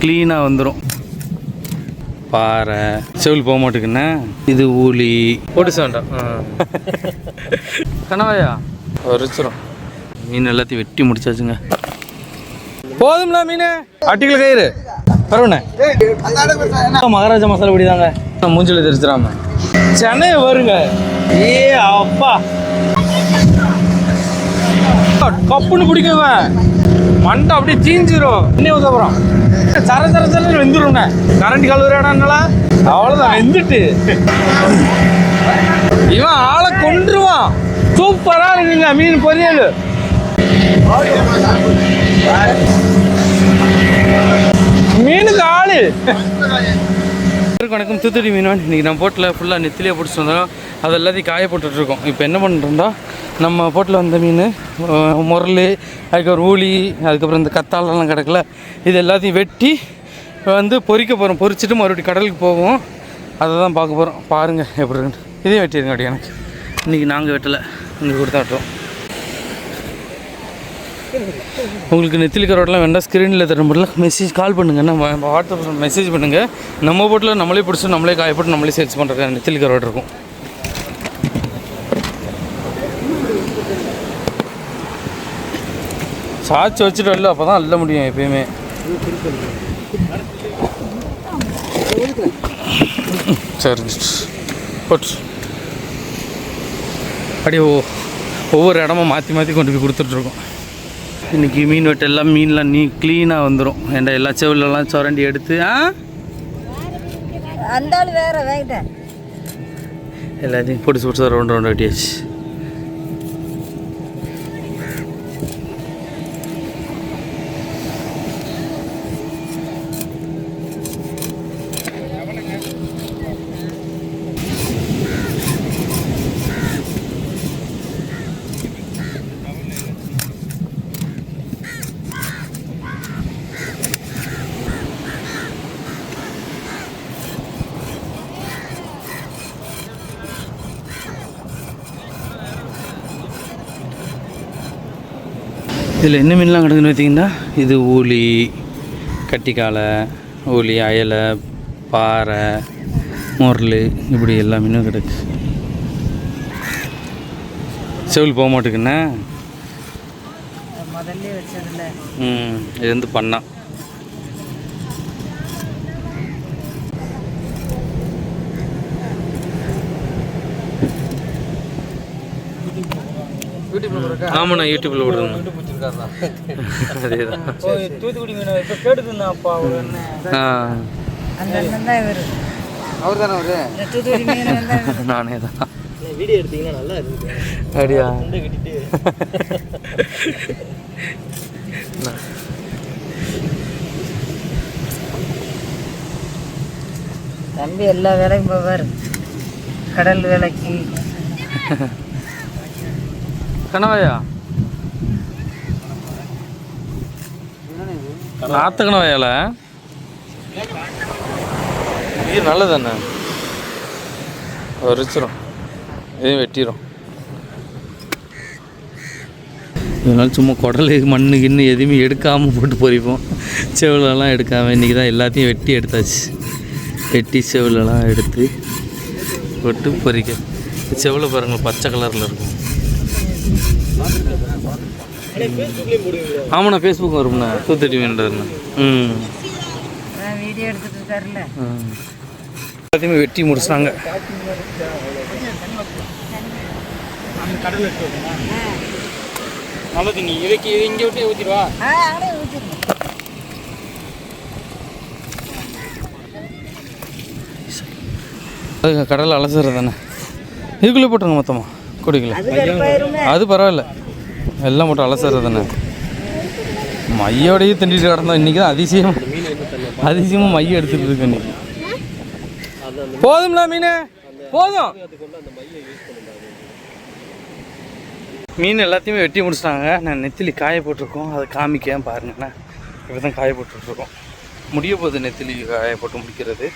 க்ளீனாக வந்துடும் பாறை செவில் போக மாட்டேங்குண்ணே இது ஊலி. போட்டு வேண்டாம் கனவாயா வரிச்சிரும் மீன் எல்லாத்தையும் வெட்டி முடிச்சாச்சுங்க. போதும்ல மீன். அட்டிக்கல் கயிறு. பரவண்ணே மகாராஜா மசாலா பிடிதாங்க மூஞ்சில தெரிச்சிடாம சென்னை வருங்க. ஏ அப்பா. கப்புன்னு பிடிக்குவேன் மண்டை அப்படியே தீஞ்சிரும். இன்னும் உதவுறோம் சர சர சர வெந்துருங்க கரண்ட் கழுவுறாடானால அவ்வளோதான் வெந்துட்டு இவன் ஆளை கொண்டுருவான் சூப்பராக இருக்குங்க மீன் பொரியல் மீனுக்கு ஆளு வணக்கம் தூத்துக்குடி மீனவன் இன்றைக்கி நம்ம போட்டில் ஃபுல்லாக நெத்திலே பிடிச்சிட்டு வந்தோம் அது எல்லாத்தையும் காய போட்டுட்ருக்கோம் இப்போ என்ன பண்ணுறோம்டா நம்ம போட்டில் வந்த மீன் முரல் அதுக்கப்புறம் ஊளி அதுக்கப்புறம் இந்த கத்தாலெல்லாம் கிடக்கல இது எல்லாத்தையும் வெட்டி வந்து பொறிக்க போகிறோம் பொரிச்சிட்டு மறுபடியும் கடலுக்கு போவோம். அதை தான் பார்க்க போகிறோம் பாருங்கள் எப்படி இருக்குன்னு. இதையும் வெட்டிடுங்க அப்படி எனக்கு. இன்றைக்கி நாங்கள் வெட்டலை. உங்களுக்கு கொடுத்தாட்டுறோம் உங்களுக்கு நெத்திலி வேண்டாம். ஸ்க்ரீனில் தர முடியல மெசேஜ் கால் பண்ணுங்கள் நம்ம வாட்ஸ்அப் மெசேஜ் பண்ணுங்கள் நம்ம போட்டில் நம்மளே பிடிச்சி நம்மளே காயப்பட்டு நம்மளே சேல்ஸ் பண்ணுற நெத்திலி இருக்கும். சாட்சி வச்சுட்டு வரல அப்போ தான் அள்ள முடியும் எப்பயுமே. சரி போட்டு அப்படியே ஓ ஒவ்வொரு இடமா மாற்றி மாற்றி கொண்டு போய் கொடுத்துட்ருக்கோம் இன்றைக்கி மீன் வெட்டு எல்லாம் மீன்லாம் நீ க்ளீனாக வந்துடும் ஏன்டா எல்லா செவிலெல்லாம் சுரண்டி எடுத்து ஆ? அந்த வேற வேகிட்ட எல்லாத்தையும் பிடிச்சி பிடிச்சி ரவுண்ட் ரவுண்ட் வெட்டியாச்சு இதில் என்ன மீன்லாம் கிடக்குன்னு பார்த்தீங்கன்னா இது ஊலி கட்டிக்காலை ஊலி அயலை பாறை முரல் இப்படி எல்லா மீனும் கிடக்கு. செவில் போக மாட்டேங்குண்ணே ம் இது வந்து பண்ணா. ஆமாண்ணா யூடியூப்பில் விடுறேன் அதே தான் தூத்துக்குடி மீன் இப்போ கேட்டுதுண்ணாப்பா ஒரு அண்ணன் ஆ. அந்த அண்ணன் தான் இவர். அவர்? தானே அவரு நானே தான் வீடியோ எடுத்தீங்கன்னா நல்லா அப்படியா? கட்டிட்டு. தம்பி எல்லா வேலையும் போவார். கடல் வேலைக்கு. கனவாயா? நாத்து கனவாயால இது நல்லதானே வரிச்சிரும் இதையும் வெட்டிடும் இதனால சும்மா குடலு மண்ணு கிண்ணு எதுவுமே எடுக்காமல் போட்டு பொரிப்போம் செவிலெல்லாம் எடுக்காமல் இன்றைக்கி தான் எல்லாத்தையும் வெட்டி எடுத்தாச்சு. வெட்டி செவிலெல்லாம் எடுத்து போட்டு பொறிக்க. செவில பாருங்கள் பச்சை கலரில் இருக்கும். ஆமாண்ணா ஃபேஸ்புக் வரும்ண்ணா. தூத்துட்டி மீன்றதுண்ணா ம் வீடியோ எடுத்துட்டு ம். எல்லாத்தையுமே வெட்டி முடிச்சிட்டாங்க நல்லது நீ இதுக்கு இது இங்கே விட்டு ஊற்றிடுவா அது கடலில் அலசுறது தானே இதுக்குள்ளே போட்டுருங்க மொத்தமாக குடிக்கல அது பரவாயில்ல. எல்லாம் போட்டு அலசுறது தானே மையோடையே திண்டிட்டு கிடந்தோம். இன்றைக்கி தான் அதிசயம் அதிசயமாக மையம் எடுத்துகிட்டு இருக்கு இன்னைக்கு. போதும்ல மீன்? போதும். மீன் எல்லாத்தையுமே வெட்டி முடிச்சிட்டாங்க. நான் நெத்திலி காய போட்டிருக்கோம். அதை காமிக்கேன் பாருங்கண்ணா இப்போ தான் காய போட்டுட்ருக்கோம். முடிய போகுது நெத்திலி காய போட்டு முடிக்கிறது.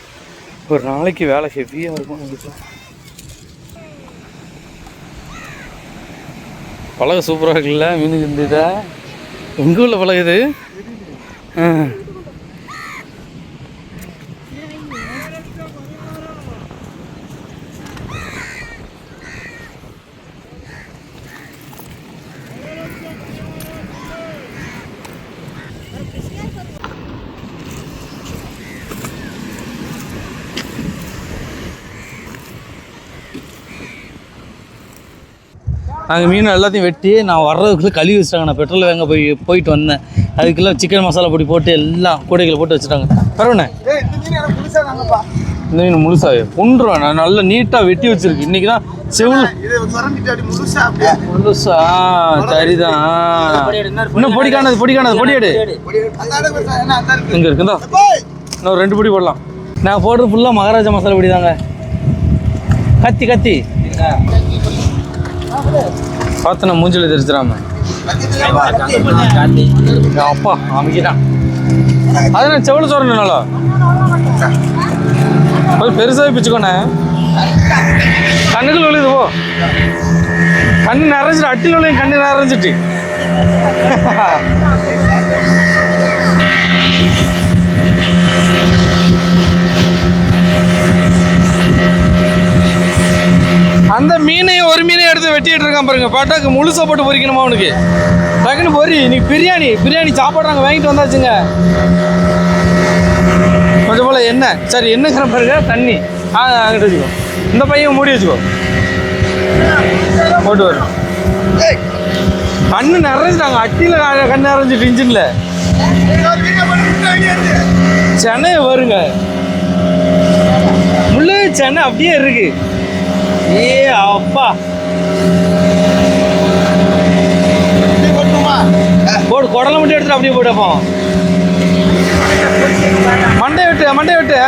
ஒரு நாளைக்கு வேலை ஹெவியாக இருக்கும். எங்களுக்கு பழக சூப்பராக இருக்குல்ல மீனுக்கு இந்த இதை. எங்கே உள்ள பழகுது? ஆ. நாங்கள் மீன் எல்லாத்தையும் வெட்டி நான் வர்றதுக்குள்ளே கழுவி வச்சிட்டாங்க. நான் பெட்ரோல் வாங்க போய் போயிட்டு வந்தேன். அதுக்குள்ளே சிக்கன் மசாலா பொடி போட்டு எல்லாம் கூடைகளை போட்டு வச்சுட்டாங்க. பரவாயில்ல. இந்த மீன் முழுசாவே கொண்டுருவேன் நான் நல்லா நீட்டாக வெட்டி வச்சிருக்கு இன்னைக்கு தான் செவில் முழுசா சரிதான். இன்னும் பொடி காணது பொடி காணது பொடி எடு. இங்கே இருக்குதா? இன்னும் ரெண்டு பொடி போடலாம். நான் போடுறது ஃபுல்லாக மகாராஜா மசாலா பொடி தாங்க. கத்தி கத்தி. பார்த்து நான் மூஞ்சில தெரிச்சிடாம அப்பா அமைக்கிட்டான் அது நான் செவல சொல்றேன்னால கொஞ்சம் பெருசாக பிச்சுக்கோண்ணே. கண்ணுக்குள்ள விழுது போ. கண்ணு நிறைஞ்சிட்டு அட்டில் விழுந்து கண்ணு நிறைஞ்சிட்டு. அந்த மீனையும் ஒரு மீனையும் எடுத்து வெட்டிட்டு இருக்கான் பாருங்க. பாட்டாக்கு முழுசா போட்டு பொரிக்கணுமா அவனுக்கு? டக்குன்னு பொரி இன்னைக்கு பிரியாணி பிரியாணி சாப்பாடு நாங்கள் வாங்கிட்டு வந்தாச்சுங்க. கொஞ்சம் போல என்ன சரி என்னங்கிற பாருங்க தண்ணி. ஆ அங்கிட்டு வச்சுக்கோ. இந்த பையன் மூடி வச்சுக்கோ. போட்டு வரும் கண்ணு நிறைஞ்சிட்டாங்க. அட்டியில் கண்ணு நிறைஞ்சிட்டு இன்ஜின்ல. சென்னை வருங்க முள்ளு சென்னை அப்படியே இருக்குது ஏ அப்பா. போடு குடலை மட்டும் எடுத்துட்டு அப்படியே போட்டப்போ மண்டை விட்டு மண்டை விட்டு.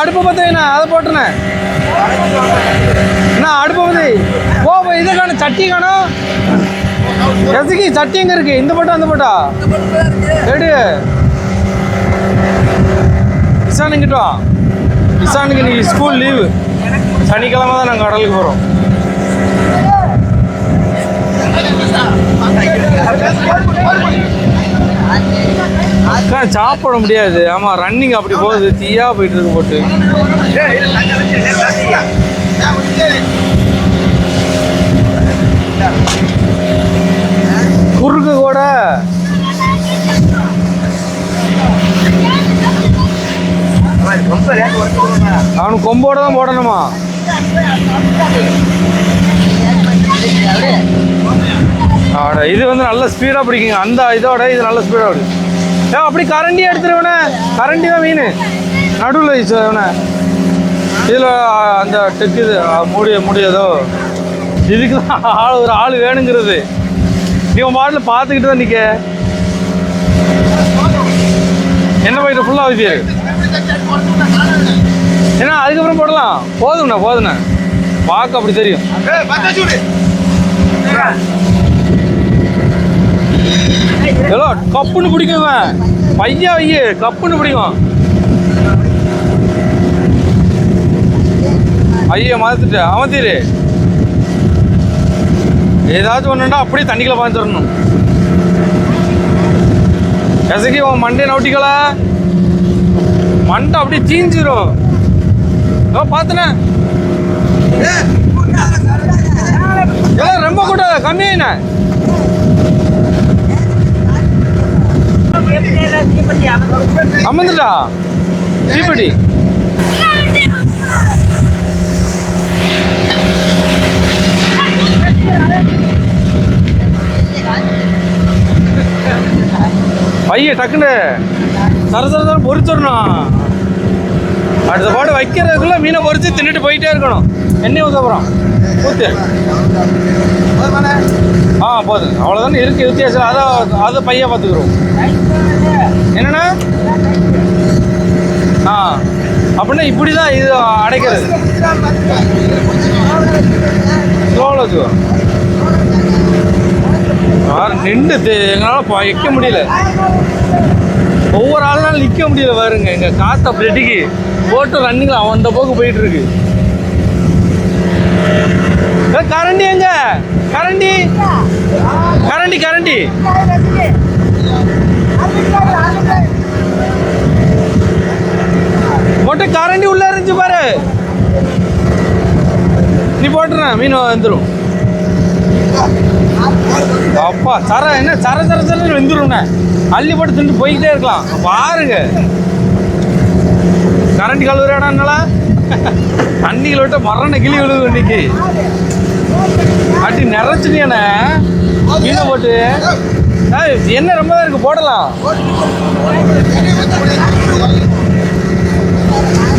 அடுப்பு பத்த அதை போட்டுனேன் என்ன அடுப்பு பத்தி போ போய் இதை காணும் சட்டி காணும். எதுக்கு? சட்டி எங்க இருக்கு? இந்த பட்டா அந்த பட்டா? எடு. இசானுங்கிட்ட வா. இசானுக்கு இன்னைக்கு ஸ்கூல் லீவு சனிக்கிழமை தான் நாங்கள் கடலுக்கு போகிறோம் அக்கா சாப்பிட முடியாது. ஆமாம் ரன்னிங் அப்படி போகுது. தீயா போயிட்டு இருக்கு போட்டு. கூட அவனுக்கு கொம்போட தான் போடணுமா? ஆட இது வந்து நல்ல ஸ்பீடாக பிடிக்குங்க. அந்த இதோட இது நல்ல ஸ்பீடாக பிடிக்கும் ஏ அப்படி கரண்டி எடுத்துருவனே கரண்டி தான் மீன் நடுவில் இவனே. இதில் அந்த டெக்கு இது முடிய முடியாதோ இதுக்கு தான் ஆள் ஒரு ஆள் வேணுங்கிறது. நீ உன் பாட்டில் பார்த்துக்கிட்டு தான் நிற்க என்ன போயிட்டு ஃபுல்லாக வச்சு ஏன்னா அதுக்கப்புறம் போடலாம். போதும்ண்ணா போதுண்ணா பார்க்க அப்படி தெரியும். எவ்வளோ கப்புன்னு பிடிக்கும் பையா ஐயே கப்புன்னு பிடிக்கும். ஐயே மறந்துட்டு அமர்த்திரு ஏதாச்சும் ஒன்றுண்டா அப்படியே தண்ணிக்குள்ளே பாய்ச்சிடணும் கசக்கி உன் மண்டே நவுட்டிக்கல. மண்டை அப்படியே தீஞ்சிரும். ஓ பார்த்தனே ரொம்ப கூட கம்மியான அமர்ந்துட்டா? தீப்பெட்டி. பைய டக்குன்னு சர சர சர பொரிச்சிடணும். அடுத்த பாடு வைக்கிறதுக்குள்ளே மீனை பொறித்து தின்னுட்டு போயிட்டே இருக்கணும். எண்ணெய் ஊத்த அப்புறம் ஊத்து. ஆ போதும் அவ்வளோதானே இருக்குது வித்தியாசம். அதை அதை பைய பார்த்துக்குறோம் என்னண்ணா? ஆ. அப்படின்னா இப்படி தான் இது அடைக்கிறது. ஸ்லோவில் வச்சுக்கோ நின்று எங்களால் வைக்க முடியல. ஒவ்வொரு ஆளுனாலும் நிற்க முடியல பாருங்க. எங்கள் காத்த பிளட்டிக்கு போட்டு ரன்னிங்ல அவன் அந்த போக்கு போயிட்டு இருக்கு. கரண்டி எங்க? கரண்டி? கரண்டி கரண்டி. போட்டு கரண்டி உள்ள இருந்துச்சு பாரு. நீ போட்டுறேன். மீன் வந்துடும் அப்பா சர என்ன சர சர சர வெந்துருண்ணே அள்ளி போட்டு திண்டு போய்கிட்டே இருக்கலாம். பாருங்க. கரண்ட் கழுவுறாடான்னால தண்ணிகளை விட்டு மரண கிளி விழுது இன்னைக்கு. அடி நிறைச்சினியாண்ணே கீழே போட்டு. என்ன ரொம்ப தான் இருக்கு போடலாம்.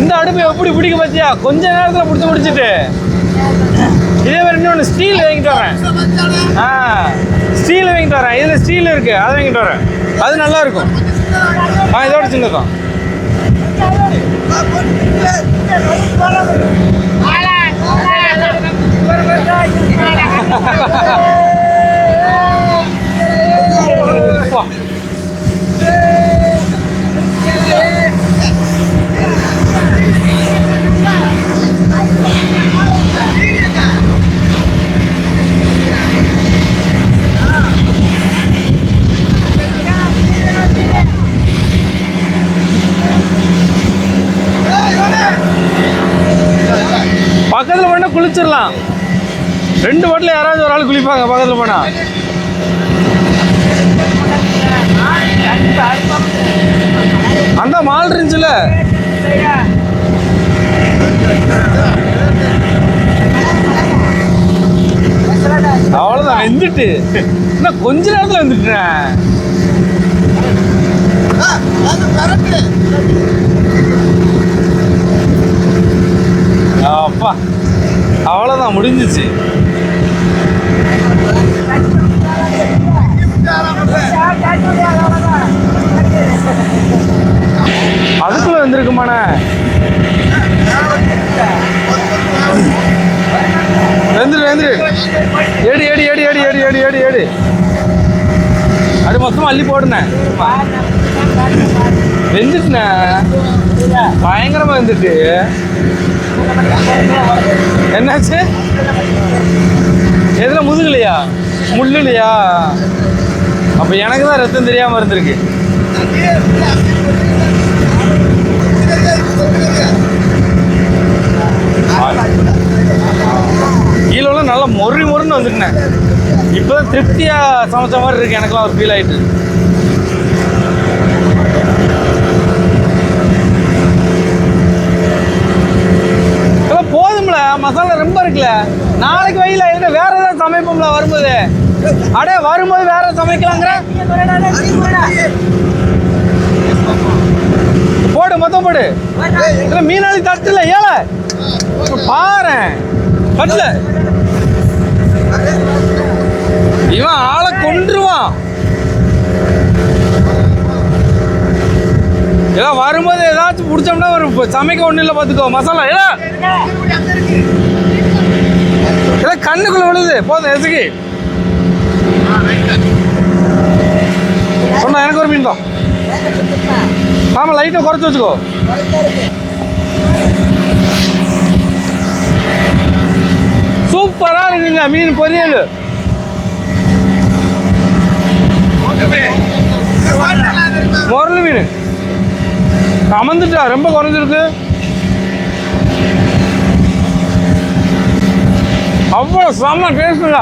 இந்த அடுப்பு எப்படி பிடிக்க பார்த்தியா? கொஞ்ச நேரத்தில் பிடிச்சி முடிச்சிட்டு. இதே மாதிரி இன்னொன்று ஸ்டீல் வாங்கிட்டு வரேன். ஆ ஸ்டீல் வாங்கிட்டு வரேன். இதில் ஸ்டீல் இருக்கு. அதை வாங்கிட்டு வரேன். அது நல்லா இருக்கும். ஆ இதோட சின்னதான் வா. ரெண்டு பாட்டில் யாராவது ஒரு ஆள் குளிப்பாங்க பக்கத்தில் போனா. அந்த மால் இருந்துச்சுல? அவ்வளோதான் வந்துட்டு இன்னும் கொஞ்ச நேரத்தில் வந்துட்டேன்? அப்பா. அவ்வளோதான் முடிஞ்சிச்சு. அதுக்குள்ள வந்திருக்குமாண்ணே? வெந்துரு வெந்துரு. ஏடி ஏடி ஏடி ஏடி ஏடி ஏடி ஏடி ஏடி. அது மொத்தமாக அள்ளி போடுனேன் வெந்துட்டுண்ணே பயங்கரமாக வெந்துட்டு என்னாச்சு? எதுல முதுகலையா? முள்ளுலையா? அப்ப எனக்கு தான் ரத்தம் தெரியாம இருந்திருக்கு. கீழெல்லாம் நல்லா மொறி மொறுன்னு வந்துட்டேன் இப்போதான் திருப்தியா சமைச்ச மாதிரி இருக்கு. எனக்குலாம் ஒரு ஃபீல் ஆயிட்டு இதெல்லாம் போதும்ல மசாலா ரொம்ப இருக்குல்ல நாளைக்கு வயல என்ன வேற ஏதாவது சமைப்போம்ல வரும்போது. அடே வரும்போது வேற சமைக்கலாங்கிற? போடு மொத்தம் போடு. இதுல மீனாளி தட்டுல ஏல? பாரு. தட்டுல. இவன் ஆளை கொன்றுவான். ஏதோ வரும்போது ஏதாச்சும் பிடிச்சோம்னா ஒரு சமைக்க ஒன்றும் இல்லை பார்த்துக்கோ மசாலா ஏதா கண்ணுக்குள்ள விழுது. போதும் எதுக்கு? சொன்னா எனக்கு ஒரு மீன் தான். ஆமாம் லைட்டை குறைச்சி வச்சுக்கோ. சூப்பராக இருக்குங்க மீன் பொரியல். முரளி மீன். அமர்ந்துட்டா ரொம்ப குறைஞ்சிருக்கு. அவ்வளோ செம்ம டேஸ்ட்டுங்க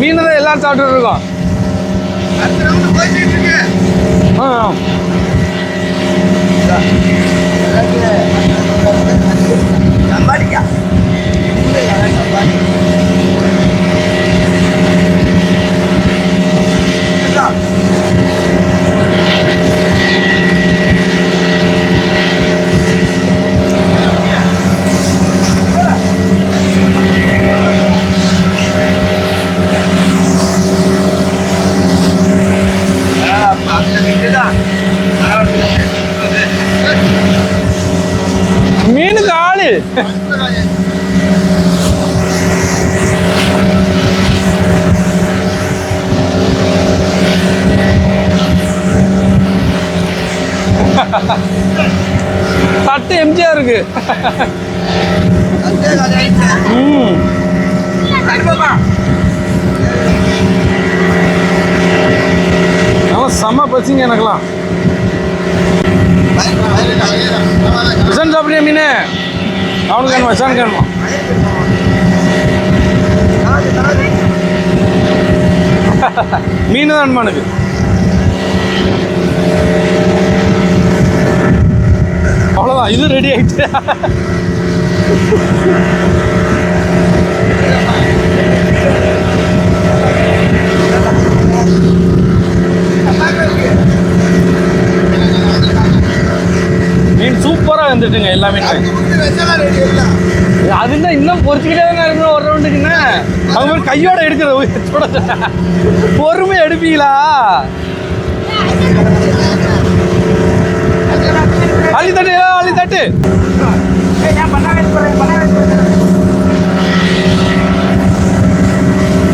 மீன் தான் எல்லாரும் சாப்பிட்டு இருக்கோம். ஆ சம்பாதிக்க தட்டு எம்ஜிஆர் இருக்கு. ம். அவன் செம்ம பசிங்க எனக்குலாம் விஷன் சாப்பிட்றியா மீன்? அவனுக்கு வேணுமா சார் வேணுமா? மீன் தான் வேணுமா எனக்கு? அவ்வளோதான் இது ரெடி ஆயிடுச்சு மீன் சூப்பராக வந்துட்டுங்க எல்லா மீனும் அதுதான் இன்னும் பொறிச்சுக்கிட்டே தான் இருக்கணும் ஒரு ரவுண்டுக்குன்னா அவங்க மாதிரி கையோட எடுக்கிறது பொறுமை எடுப்பீங்களா? அள்ளி தட்டு ஏ, அள்ளி தட்டு.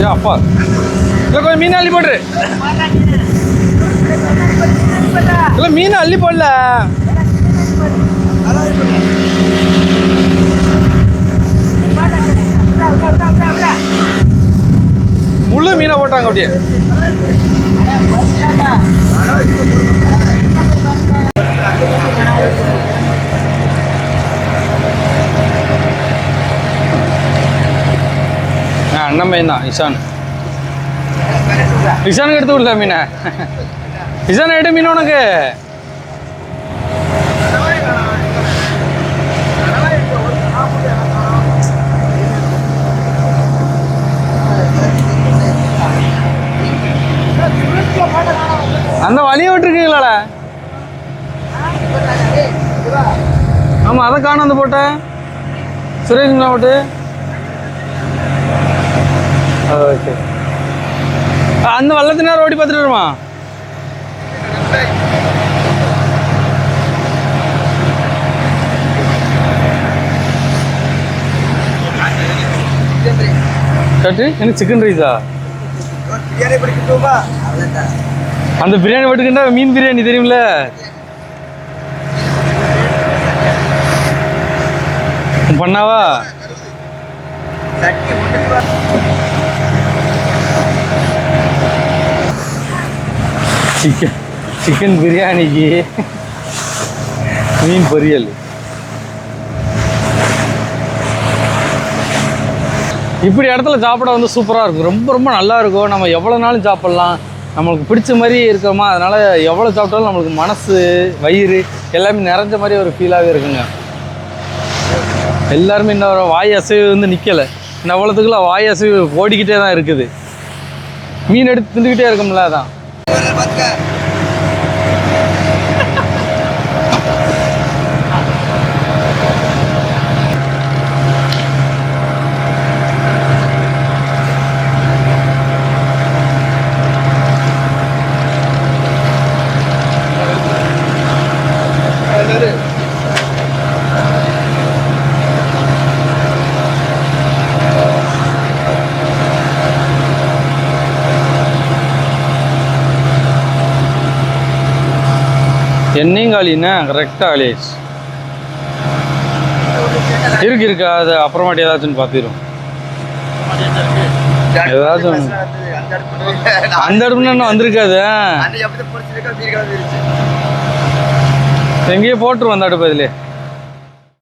அப்பா. இல்லை கொஞ்சம் மீன் அள்ளி போட்டுரு. இல்லை மீன் அள்ளி போடல. முள்ளு மீனை போட்டாங்க அப்படியே. ஆ அண்ணன் பையன் தான் இஷான். இஷானுக்கு எடுத்து விடல மீனை. இஷான் எடு மீன் உனக்கு. அந்த வழியை விட்டுருக்கீங்களாடா? ஆமாம் அதை காணும் அந்த போட்ட. சுரேஷ்ங்களா போட்டு. ஓகே. அந்த வல்லத்தினார் ஓடி பார்த்துட்டு வருமா? கட்டு? என்ன சிக்கன் ரைஸா அந்த பிரியாணி போட்டுக்கிட்டா மீன் பிரியாணி தெரியும்ல? பண்ணாவா? சிக்கன் சிக்கன் பிரியாணிக்கு மீன் பொரியல். இப்படி இடத்துல சாப்பிட வந்து சூப்பராக இருக்கும். ரொம்ப ரொம்ப நல்லா இருக்கும். நம்ம எவ்வளோ நாளும் சாப்பிட்லாம். நம்மளுக்கு பிடிச்ச மாதிரி இருக்கிறோமா அதனால் எவ்வளோ சாப்பிட்டாலும் நம்மளுக்கு மனசு வயிறு எல்லாமே நிறைஞ்ச மாதிரி ஒரு ஃபீலாகவே இருக்குங்க. எல்லாருமே இன்னும் வாய் அசைவு வந்து நிற்கலை இந்த அவ்வளோத்துக்குள்ள வாய் அசைவு ஓடிக்கிட்டே தான் இருக்குது. மீன் எடுத்து திண்டுக்கிட்டே இருக்கும்ல அதான். என்னையும் காலின்னா கரெக்டாக காலியாச்சு இருக்கு இருக்கு. அது அப்புறமாட்டி ஏதாச்சும் பார்த்துடும் ஏதாச்சும் அந்த இடத்துல இன்னும் வந்திருக்காது. எங்கேயோ போட்டுருவோம் அந்த அடுப்பு அதுலேயே